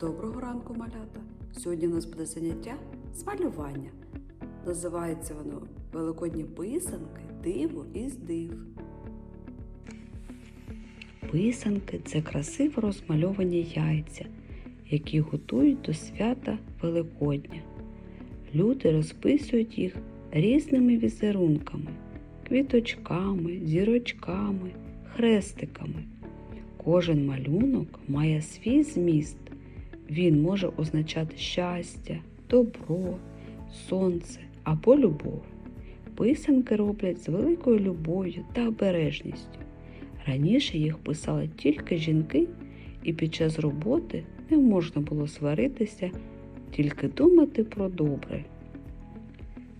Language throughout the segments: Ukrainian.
Доброго ранку, малята! Сьогодні у нас буде заняття з малювання. Називається воно Великодні писанки, диво із див. Писанки це красиво розмальовані яйця, які готують до свята Великодня. Люди розписують їх різними візерунками, квіточками, зірочками, хрестиками. Кожен малюнок має свій зміст. Він може означати щастя, добро, сонце або любов. Писанки роблять з великою любов'ю та обережністю. Раніше їх писали тільки жінки, і під час роботи не можна було сваритися, тільки думати про добре.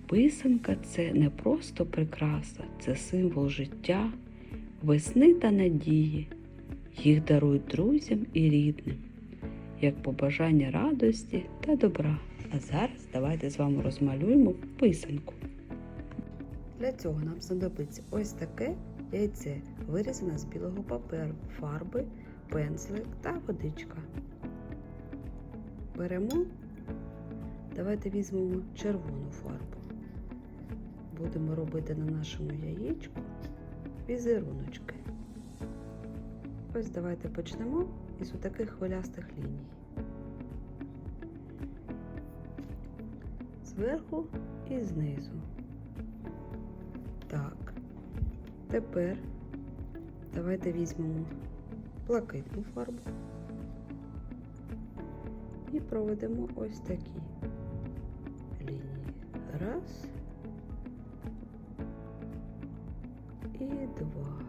Писанка це не просто прикраса, це символ життя, весни та надії. Їх дарують друзям і рідним, як побажання радості та добра. А зараз давайте з вами розмалюємо писанку. Для цього нам знадобиться ось таке яйце, вирізане з білого паперу, фарби, пензлик та водичка. Беремо, давайте візьмемо червону фарбу. Будемо робити на нашому яєчку візеруночки. Ось давайте почнемо із таких хвилястих ліній. Зверху і знизу. Так. Тепер давайте візьмемо блакитну фарбу і проведемо ось такі лінії. Раз і два.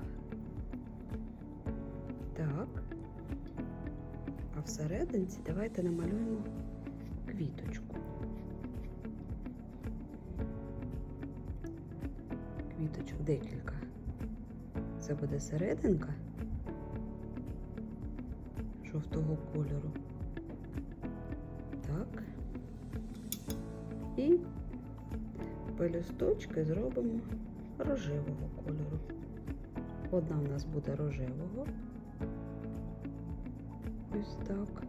Всерединці давайте намалюємо квіточку. Квіточок декілька. Це буде серединка жовтого кольору. Так. І пелюсточки зробимо рожевого кольору. Одна в нас буде рожевого. Ось так.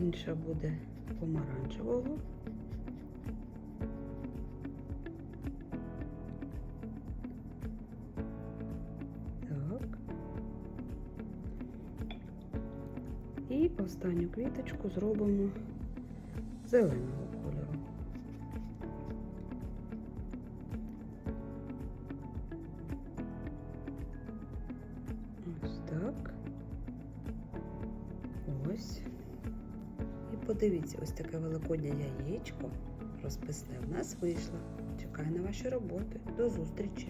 Інша буде помаранчевого. Так. І останню квіточку зробимо зеленого кольору. Ось. І подивіться, ось таке великоднє яєчко розписне в нас вийшло. Чекаю на ваші роботи. До зустрічі!